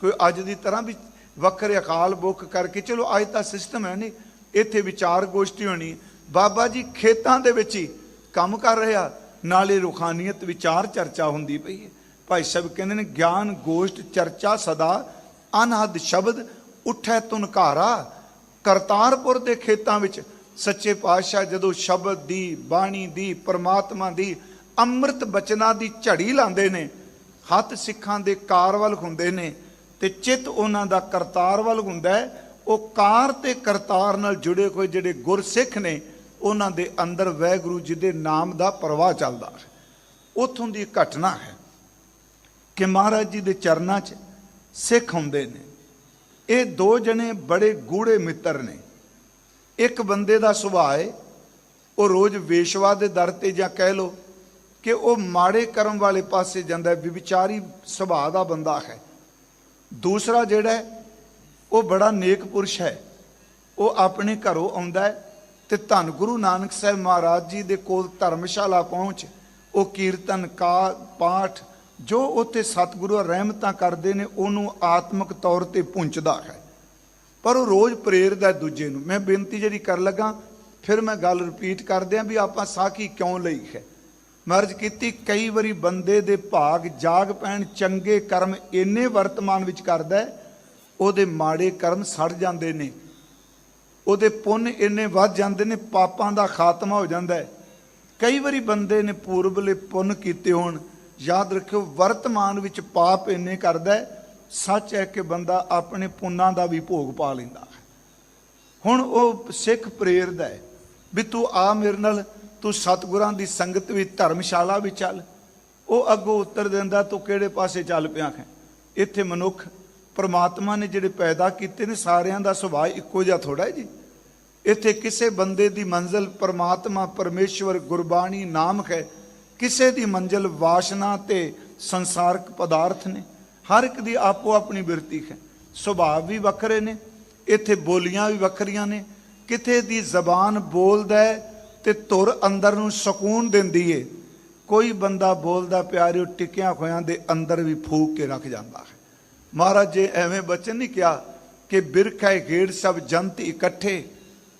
ਕੋਈ ਅੱਜ ਦੀ ਤਰ੍ਹਾਂ ਵੀ ਵੱਖਰੇ ਅਕਾਲ ਬੁੱਕ ਕਰਕੇ, ਚਲੋ ਅੱਜ ਤਾਂ ਸਿਸਟਮ ਹੈ ਨਹੀਂ, ਇੱਥੇ ਵਿਚਾਰ ਗੋਸ਼ਟੀ ਹੋਣੀ। ਬਾਬਾ ਜੀ ਖੇਤਾਂ ਦੇ ਵਿੱਚ ਹੀ ਕੰਮ ਕਰ ਰਿਹਾ ਨਾਲੇ ਰੁਖਾਨੀਅਤ ਵਿਚਾਰ ਚਰਚਾ ਹੁੰਦੀ ਪਈ ਹੈ। ਭਾਈ ਸਾਹਿਬ ਕਹਿੰਦੇ ਨੇ, ਗਿਆਨ, ਗੋਸ਼ਟ, ਚਰਚਾ ਸਦਾ, ਅਨਹਦ ਸ਼ਬਦ ਉਠੈ ਤੁਨਕਾਰਾ ਕਰਤਾਰਪੁਰ ਦੇ ਖੇਤਾਂ ਵਿੱਚ ਸੱਚੇ ਪਾਤਸ਼ਾਹ ਜਦੋਂ ਸ਼ਬਦ ਦੀ, ਬਾਣੀ ਦੀ, ਪਰਮਾਤਮਾ ਦੀ, ਅੰਮ੍ਰਿਤ ਬਚਨਾਂ ਦੀ ਝੜੀ ਲਾਉਂਦੇ ਨੇ, ਹੱਥ ਸਿੱਖਾਂ ਦੇ ਕਾਰ ਵੱਲ ਹੁੰਦੇ ਨੇ ਤੇ ਚਿੱਤ ਉਹਨਾਂ ਦਾ ਕਰਤਾਰ ਵੱਲ ਹੁੰਦਾ ਉਹ ਕਾਰ ਤੇ ਕਰਤਾਰ ਨਾਲ ਜੁੜੇ ਹੋਏ ਜਿਹੜੇ ਗੁਰਸਿੱਖ ਨੇ ਉਹਨਾਂ ਦੇ ਅੰਦਰ ਵੈਗੁਰੂ ਜੀ ਦੇ ਨਾਮ ਦਾ ਪ੍ਰਵਾਹ ਚੱਲਦਾ ਹੈ। ਉਥੋਂ ਦੀ ਘਟਨਾ ਹੈ ਕਿ ਮਹਾਰਾਜ ਜੀ ਦੇ ਚਰਨਾਂ 'ਚ ਸਿੱਖ ਹੁੰਦੇ ਨੇ। ਇਹ ਦੋ ਜਣੇ ਬੜੇ ਗੂੜੇ ਮਿੱਤਰ ਨੇ। ਇੱਕ ਬੰਦੇ ਦਾ ਸੁਭਾਅ ਹੈ, ਉਹ ਰੋਜ਼ ਵੇਸ਼ਵਾ ਦੇ ਦਰ ਤੇ ਜਾਂ ਕਹਿ ਲੋ ਕਿ ਉਹ ਮਾੜੇ ਕਰਮ ਵਾਲੇ ਪਾਸੇ ਜਾਂਦਾ ਹੈ ਵਿਚਾਰੀ ਸੁਭਾਅ ਦਾ ਬੰਦਾ ਹੈ। ਦੂਸਰਾ ਜਿਹੜਾ ਉਹ ਬੜਾ ਨੇਕ ਪੁਰਸ਼ ਹੈ। ਉਹ ਆਪਣੇ ਘਰੋਂ ਆਉਂਦਾ ਹੈ ਤੇ ਧੰਨ ਗੁਰੂ ਨਾਨਕ ਸਾਹਿਬ ਮਹਾਰਾਜ ਜੀ ਦੇ ਕੋਲ ਧਰਮਸ਼ਾਲਾ ਪਹੁੰਚ, ਉਹ ਕੀਰਤਨ, ਕਾ, ਪਾਠ, ਜੋ ਉੱਥੇ ਸਤਿਗੁਰੂ ਰਹਿਮਤਾਂ ਕਰਦੇ ਨੇ, ਉਹਨੂੰ ਆਤਮਿਕ ਤੌਰ ਤੇ ਪੁੰਚਦਾ ਹੈ। ਪਰ ਉਹ ਰੋਜ਼ ਪ੍ਰੇਰਦਾ ਦੂਜੇ ਨੂੰ। ਮੈਂ ਬੇਨਤੀ ਜਿਹੜੀ ਕਰ ਲੱਗਾ, ਫਿਰ ਮੈਂ ਗੱਲ ਰਿਪੀਟ ਕਰਦਿਆਂ ਵੀ ਆਪਾਂ ਸਾਖੀ ਕਿਉਂ ਲਈ ਹੈ? ਮਰਜ ਕੀਤੀ, ਕਈ ਵਾਰੀ ਬੰਦੇ ਦੇ ਭਾਗ ਜਾਗ ਪੈਣ, ਚੰਗੇ ਕਰਮ ਇੰਨੇ ਵਰਤਮਾਨ ਵਿੱਚ ਕਰਦਾ ਉਹਦੇ ਮਾੜੇ ਕਰਮ ਸੜ ਜਾਂਦੇ ਨੇ। ਉਹਦੇ ਪੁੰਨ ਇੰਨੇ ਵੱਧ ਜਾਂਦੇ ਨੇ, ਪਾਪਾਂ ਦਾ ਖਾਤਮਾ ਹੋ ਜਾਂਦਾ ਹੈ। ਕਈ ਵਾਰੀ ਬੰਦੇ ਨੇ ਪੂਰਬਲੇ ਪੁੰਨ ਕੀਤੇ ਹੋਣ, ਯਾਦ ਰੱਖਿਓ ਵਰਤਮਾਨ ਵਿੱਚ ਪਾਪ ਇੰਨੇ ਕਰਦਾ ਸੱਚ ਹੈ ਕਿ ਬੰਦਾ ਆਪਣੇ ਪੁੰਨਾਂ ਦਾ ਵੀ ਭੋਗ ਪਾ ਲੈਂਦਾ ਹੈ। ਹੁਣ ਉਹ ਸਿੱਖ ਪ੍ਰੇਰਦਾ ਹੈ ਵੀ ਤੂੰ ਆ ਮੇਰੇ ਨਾਲ, ਤੂੰ ਸਤਿਗੁਰਾਂ ਦੀ ਸੰਗਤ ਵਿੱਚ ਧਰਮਸ਼ਾਲਾ ਵਿੱਚ ਚੱਲ। ਉਹ ਅੱਗੋਂ ਉੱਤਰ ਦਿੰਦਾ, ਤੂੰ ਕਿਹੜੇ ਪਾਸੇ ਚੱਲ ਪਿਆ ਹੈ ਇੱਥੇ ਮਨੁੱਖ ਪ੍ਰਮਾਤਮਾ ਨੇ ਜਿਹੜੇ ਪੈਦਾ ਕੀਤੇ ਨੇ, ਸਾਰਿਆਂ ਦਾ ਸੁਭਾਅ ਇੱਕੋ ਜਿਹਾ ਥੋੜਾ ਜੀ। ਇੱਥੇ ਕਿਸੇ ਬੰਦੇ ਦੀ ਮੰਜ਼ਲ ਪ੍ਰਮਾਤਮਾ, ਪਰਮੇਸ਼ਵਰ, ਗੁਰਬਾਣੀ, ਨਾਮਕ ਹੈ। ਕਿਸੇ ਦੀ ਮੰਜ਼ਲ ਵਾਸ਼ਨਾ ਤੇ ਸੰਸਾਰਕ ਪਦਾਰਥ ਨੇ। ਹਰ ਇੱਕ ਦੀ ਆਪੋ ਆਪਣੀ ਬਿਰਤੀ ਹੈ। ਸੁਭਾਅ ਵੀ ਵੱਖਰੇ ਨੇ। ਇੱਥੇ ਬੋਲੀਆਂ ਵੀ ਵੱਖਰੀਆਂ ਨੇ। ਕਿਤੇ ਦੀ ਜ਼ਬਾਨ ਬੋਲਦਾ ਹੈ ਤੇ ਧੁਰ ਅੰਦਰ ਨੂੰ ਸਕੂਨ ਦਿੰਦੀ ਏ। ਕੋਈ ਬੰਦਾ ਬੋਲਦਾ ਪਿਆਰਿਓ ਟਿਕਿਆਂ ਹੋਇਆਂ ਦੇ ਅੰਦਰ ਵੀ ਫੂਕ ਕੇ ਰੱਖ ਜਾਂਦਾ ਹੈ। ਮਹਾਰਾਜ ਜੀ, ਐਵੇਂ ਬਚਨ ਨਹੀਂ ਕਿਹਾ ਕਿ ਬਿਰਖੈ ਗੇੜ ਸਭ ਜੰਤ ਇਕੱਠੇ,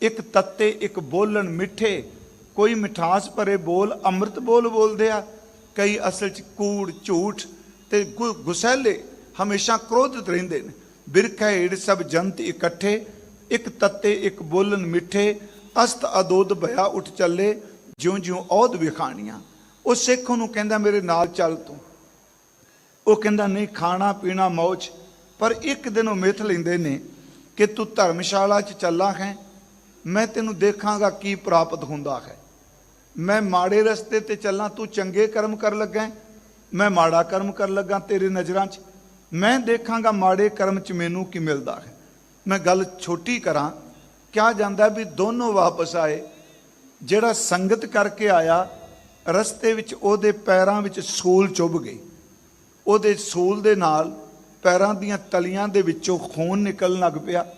ਇੱਕ ਤੱਤੇ ਇੱਕ ਬੋਲਣ ਮਿੱਠੇ, ਕੋਈ ਮਿਠਾਸ ਭਰੇ ਬੋਲ ਅੰਮ੍ਰਿਤ ਬੋਲ ਬੋਲਦੇ ਆ, ਕਈ ਅਸਲ ਚ ਕੂੜ, ਝੂਠ ਤੇ ਗੁ- ਗੁਸੈਲੇ ਹਮੇਸ਼ਾ ਕ੍ਰੋਧਿਤ ਰਹਿੰਦੇ ਨੇ। ਬਿਰਖੈ ਏੜ ਸਭ ਜੰਤ ਇਕੱਠੇ, ਇੱਕ ਤੱਤੇ ਇੱਕ ਬੋਲਣ ਮਿੱਠੇ, ਅਸਤ ਅਦੋਦ ਭਇਆ ਉੱਠ ਚੱਲੇ ਜਿਉਂ ਜਿਉਂ ਔਦ ਵਿਖਾਣੀਆਂ। ਉਹ ਸਿੱਖ ਨੂੰ ਕਹਿੰਦਾ, ਮੇਰੇ ਨਾਲ ਚੱਲ ਤੂੰ। ਉਹ ਕਹਿੰਦਾ, ਨਹੀਂ, ਖਾਣਾ ਪੀਣਾ ਮੌਜ, ਪਰ ਇੱਕ ਦਿਨ ਉਹ ਮਿੱਥ ਲੈਂਦੇ ਨੇ ਕਿ ਤੂੰ ਧਰਮਸ਼ਾਲਾ 'ਚ ਚੱਲਾ ਹੈ। ਮੈਂ ਤੈਨੂੰ ਦੇਖਾਂਗਾ ਕੀ ਪ੍ਰਾਪਤ ਹੁੰਦਾ ਹੈ। ਮੈਂ ਮਾੜੇ ਰਸਤੇ ਤੇ ਚੱਲਾਂ, ਤੂੰ ਚੰਗੇ ਕਰਮ ਕਰ ਲੱਗਾ ਮੈਂ ਮਾੜਾ ਕਰਮ ਕਰ ਲੱਗਾ ਤੇਰੇ ਨਜ਼ਰਾਂ 'ਚ। ਮੈਂ ਦੇਖਾਂਗਾ ਮਾੜੇ ਕਰਮ 'ਚ ਮੈਨੂੰ ਕੀ ਮਿਲਦਾ ਹੈ। ਮੈਂ ਗੱਲ ਛੋਟੀ ਕਰਾਂ, ਕਿਹਾ ਜਾਂਦਾ ਵੀ ਦੋਨੋਂ ਵਾਪਸ ਆਏ। ਜਿਹੜਾ ਸੰਗਤ ਕਰਕੇ ਆਇਆ, ਰਸਤੇ ਵਿੱਚ ਉਹਦੇ ਪੈਰਾਂ ਵਿੱਚ ਸੂਲ ਚੁੱਭ ਗਈ। ਉਹਦੇ ਸੂਲ ਦੇ ਨਾਲ ਪੈਰਾਂ ਦੀਆਂ ਤਲੀਆਂ ਦੇ ਵਿੱਚੋਂ ਖੂਨ ਨਿਕਲਣ ਲੱਗ ਪਿਆ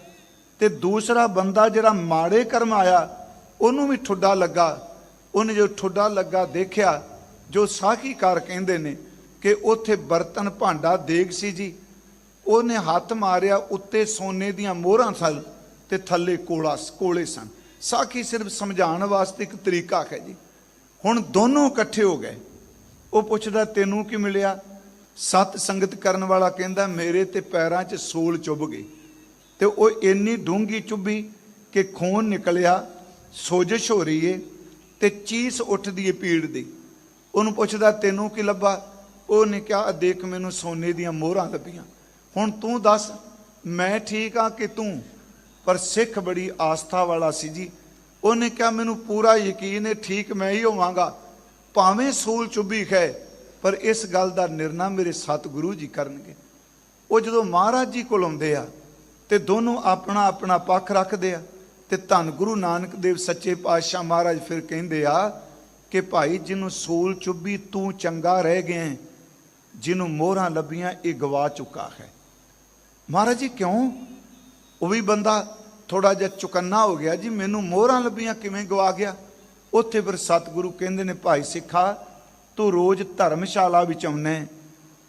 ਤੇ ਦੂਸਰਾ ਬੰਦਾ ਜਿਹੜਾ ਮਾੜੇ ਕਰਮ ਆਇਆ, ਉਹਨੂੰ ਵੀ ਠੁੱਡਾ ਲੱਗਾ। ਉਹਨੇ ਜੋ ਠੁੱਡਾ ਲੱਗਾ ਦੇਖਿਆ, ਜੋ ਸਾਖੀਕਾਰ ਕਹਿੰਦੇ ਨੇ ਕਿ ਉੱਥੇ ਬਰਤਨ ਭਾਂਡਾ ਦੇਗ ਸੀ ਜੀ, ਉਹਨੇ ਹੱਥ ਮਾਰਿਆ, ਉੱਤੇ ਸੋਨੇ ਦੀਆਂ ਮੋਹਰਾਂ ਸਨ ਤੇ ਥੱਲੇ ਕੋਲਾ ਕੋਲੇ ਸਨ। ਸਾਖੀ ਸਿਰਫ ਸਮਝਾਉਣ ਵਾਸਤੇ ਇੱਕ ਤਰੀਕਾ ਹੈ ਜੀ। ਹੁਣ ਦੋਨੋਂ ਇਕੱਠੇ ਹੋ ਗਏ। ਉਹ ਪੁੱਛਦਾ, ਤੈਨੂੰ ਕੀ ਮਿਲਿਆ? ਸਤ ਸੰਗਤ ਕਰਨ ਵਾਲਾ ਕਹਿੰਦਾ, ਮੇਰੇ ਤੇ ਪੈਰਾਂ 'ਚ ਸੂਲ ਚੁੱਭ ਗਈ। ਤੇ ਉਹ ਇੰਨੀ ਡੂੰਗੀ ਚੁੱਭੀ ਕਿ ਖੂਨ ਨਿਕਲਿਆ, ਸੋਜਸ਼ ਹੋ ਰਹੀ ਏ ਤੇ ਚੀਸ ਉੱਠਦੀ ਏ ਪੀੜ ਦੀ। ਉਹਨੂੰ ਪੁੱਛਦਾ, ਤੈਨੂੰ ਕੀ ਲੱਭਾ? ਉਹਨੇ ਕਿਹਾ ਦੇਖ ਮੈਨੂੰ ਸੋਨੇ ਦੀਆਂ ਮੋਹਰਾਂ ਲੱਭੀਆਂ। ਹੁਣ ਤੂੰ ਦੱਸ, ਮੈਂ ਠੀਕ ਆ ਕਿ ਤੂੰ? ਪਰ ਸਿੱਖ ਬੜੀ ਆਸਥਾ ਵਾਲਾ ਸੀ ਜੀ। ਉਹਨੇ ਕਿਹਾ, ਮੈਨੂੰ ਪੂਰਾ ਯਕੀਨ ਹੈ ਠੀਕ ਮੈਂ ਹੀ ਹੋਵਾਂਗਾ। ਭਾਵੇਂ ਸੂਲ ਚੁੱਭੀ ਖੈ ਪਰ ਇਸ ਗੱਲ ਦਾ ਨਿਰਣਾ ਮੇਰੇ ਸਤਿਗੁਰੂ ਜੀ ਕਰਨਗੇ। ਉਹ ਜਦੋਂ ਮਹਾਰਾਜ ਜੀ ਕੋਲ ਆਉਂਦੇ ਆ, ਤੇ ਦੋਨੋਂ ਆਪਣਾ ਆਪਣਾ ਪੱਖ ਰੱਖਦੇ ਆ, ਤੇ ਧੰਨ ਗੁਰੂ ਨਾਨਕ ਦੇਵ ਸੱਚੇ ਪਾਤਸ਼ਾਹ ਮਹਾਰਾਜ ਫਿਰ ਕਹਿੰਦੇ ਆ ਕਿ ਭਾਈ ਜਿਹਨੂੰ ਸੂਲ ਚੁੱਭੀ ਤੂੰ ਚੰਗਾ ਰਹਿ ਗਿਆ ਜਿਹਨੂੰ ਮੋਹਰਾਂ ਲੱਭੀਆਂ ਇਹ ਗਵਾ ਚੁੱਕਾ ਹੈ। ਮਹਾਰਾਜ ਜੀ ਕਿਉਂ? ਉਹ ਵੀ ਬੰਦਾ ਥੋੜਾ ਜਿਹਾ ਚੁਕੰਨਾ ਹੋ ਗਿਆ, ਜੀ ਮੈਨੂੰ ਮੋਹਰਾਂ ਲੱਭੀਆਂ ਕਿਵੇਂ ਗਵਾ ਗਿਆ? ਉੱਥੇ ਫਿਰ ਸਤਿਗੁਰੂ ਕਹਿੰਦੇ ਨੇ, ਭਾਈ ਸਿੱਖਾ ਤੂੰ ਰੋਜ਼ ਧਰਮਸ਼ਾਲਾ ਵਿੱਚ ਆਉਣਾ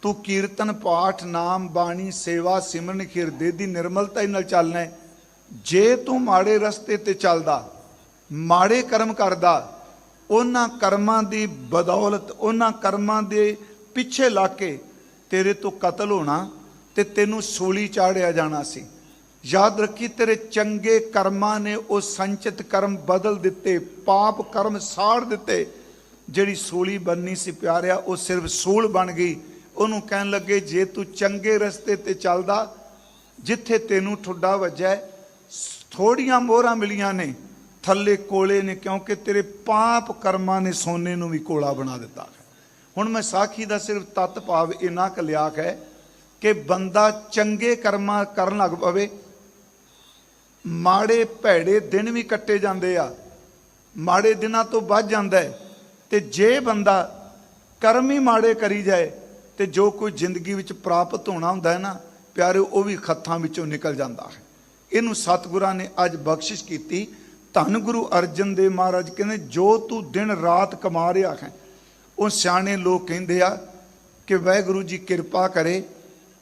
ਤੂੰ ਕੀਰਤਨ, ਪਾਠ, ਨਾਮ, ਬਾਣੀ, ਸੇਵਾ, ਸਿਮਰਨ ਖਿਰਦੇ ਦੀ ਨਿਰਮਲਤਾ ਨਾਲ ਚੱਲਣਾ ਜੇ ਤੂੰ ਮਾੜੇ ਰਸਤੇ ਤੇ ਚੱਲਦਾ, ਮਾੜੇ ਕਰਮ ਕਰਦਾ, ਉਹਨਾਂ ਕਰਮਾਂ ਦੀ ਬਦੌਲਤ, ਉਹਨਾਂ ਕਰਮਾਂ ਦੇ ਪਿੱਛੇ ਲੱਗ ਕੇ ਤੇਰੇ ਤੋਂ ਕਤਲ ਹੋਣਾ ਤੇ ਤੈਨੂੰ ਸੂਲੀ ਚਾੜਿਆ ਜਾਣਾ ਸੀ। ਯਾਦ ਰੱਖੀ, ਤੇਰੇ ਚੰਗੇ ਕਰਮਾਂ ਨੇ ਉਹ ਸੰਚਿਤ ਕਰਮ ਬਦਲ ਦਿੱਤੇ, ਪਾਪ ਕਰਮ ਸਾੜ ਦਿੱਤੇ। ਜਿਹੜੀ ਸੂਲੀ ਬੰਨੀ ਸੀ ਪਿਆਰਿਆ, ਉਹ ਸਿਰਫ ਸੂਲ ਬਣ ਗਈ। ਉਹਨੂੰ ਕਹਿਣ ਲੱਗੇ, ਜੇ ਤੂੰ ਚੰਗੇ ਰਸਤੇ ਤੇ ਚੱਲਦਾ, ਜਿੱਥੇ ਤੈਨੂੰ ਠੁੱਡਾ ਵੱਜਾ ਥੋੜੀਆਂ ਮੋਹਰਾਂ ਮਿਲੀਆਂ ਨੇ, ਥੱਲੇ ਕੋਲੇ ਨੇ, ਕਿਉਂਕਿ ਤੇਰੇ ਪਾਪ ਕਰਮਾਂ ਨੇ ਸੋਨੇ ਨੂੰ ਵੀ ਕੋਲਾ ਬਣਾ ਦਿੱਤਾ। ਹੁਣ ਮੈਂ ਸਾਖੀ ਦਾ ਸਿਰਫ ਤਤ ਭਾਵ ਇਨਾ ਕਲਿਆਕ ਹੈ ਕਿ ਬੰਦਾ ਚੰਗੇ ਕਰਮਾਂ ਕਰਨ ਲੱਗ ਪਵੇ। ਮਾੜੇ ਭੈੜੇ ਦਿਨ ਵੀ ਕੱਟੇ ਜਾਂਦੇ ਆ। ਮਾੜੇ ਦਿਨਾਂ ਤੋਂ ਵੱਧ ਜਾਂਦਾ ਹੈ। ਤੇ ਜੇ ਬੰਦਾ ਕਰਮ ਹੀ ਮਾੜੇ ਕਰੀ ਜਾਏ ਤੇ ਜੋ ਕੋਈ ਜ਼ਿੰਦਗੀ ਵਿੱਚ ਪ੍ਰਾਪਤ ਹੋਣਾ ਹੁੰਦਾ ਹੈ ਨਾ ਪਿਆਰੇ ਉਹ ਵੀ ਖੱਥਾਂ ਵਿੱਚੋਂ ਨਿਕਲ ਜਾਂਦਾ ਹੈ। ਇਹਨੂੰ ਸਤਿਗੁਰਾਂ ਨੇ ਅੱਜ ਬਖਸ਼ਿਸ਼ ਕੀਤੀ। ਧੰਨ ਗੁਰੂ ਅਰਜਨ ਦੇਵ ਮਹਾਰਾਜ ਕਹਿੰਦੇ, ਜੋ ਤੂੰ ਦਿਨ ਰਾਤ ਕਮਾ ਰਿਹਾ ਹੈ, ਉਹ ਸਿਆਣੇ ਲੋਕ ਕਹਿੰਦੇ ਆ ਕਿ ਵਾਹਿਗੁਰੂ ਜੀ ਕਿਰਪਾ ਕਰੇ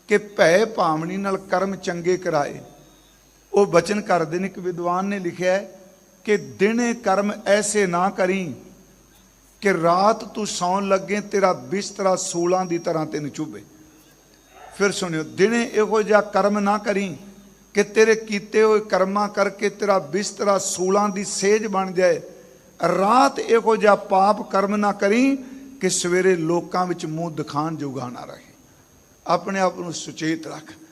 ਕਿ ਭੈ ਭਾਵਣੀ ਨਾਲ ਕਰਮ ਚੰਗੇ ਕਰਾਏ। ਉਹ ਬਚਨ ਕਰਦੇ ਨੇ ਇੱਕ ਵਿਦਵਾਨ ਨੇ ਲਿਖਿਆ ਹੈ ਕਿ ਦਿਨੇ ਕਰਮ ਐਸੇ ਨਾ ਕਰੀ ਕਿ ਰਾਤ ਤੂੰ ਸੌਣ ਲੱਗੇ, ਤੇਰਾ ਬਿਸਤਰਾ ਸੂਲਾਂ ਦੀ ਤਰ੍ਹਾਂ ਤੈਨੂੰ ਚੁੱਭੇ। ਫਿਰ ਸੁਣਿਓ, ਦਿਨੇ ਇਹੋ ਜਿਹਾ ਕਰਮ ਨਾ ਕਰੀ ਕਿ ਤੇਰੇ ਕੀਤੇ ਹੋਏ ਕਰਮਾਂ ਕਰਕੇ ਤੇਰਾ ਬਿਸਤਰਾ ਸੂਲਾਂ ਦੀ ਸੇਜ ਬਣ ਜਾਏ। ਰਾਤ ਇਹੋ ਜਿਹਾ ਪਾਪ ਕਰਮ ਨਾ ਕਰੀ ਕਿ ਸਵੇਰੇ ਲੋਕਾਂ ਵਿੱਚ ਮੂੰਹ ਦਿਖਾਣ ਜੋਗਾ ਨਾ ਰਹੇ। ਆਪਣੇ ਆਪ ਨੂੰ ਸੁਚੇਤ ਰੱਖ।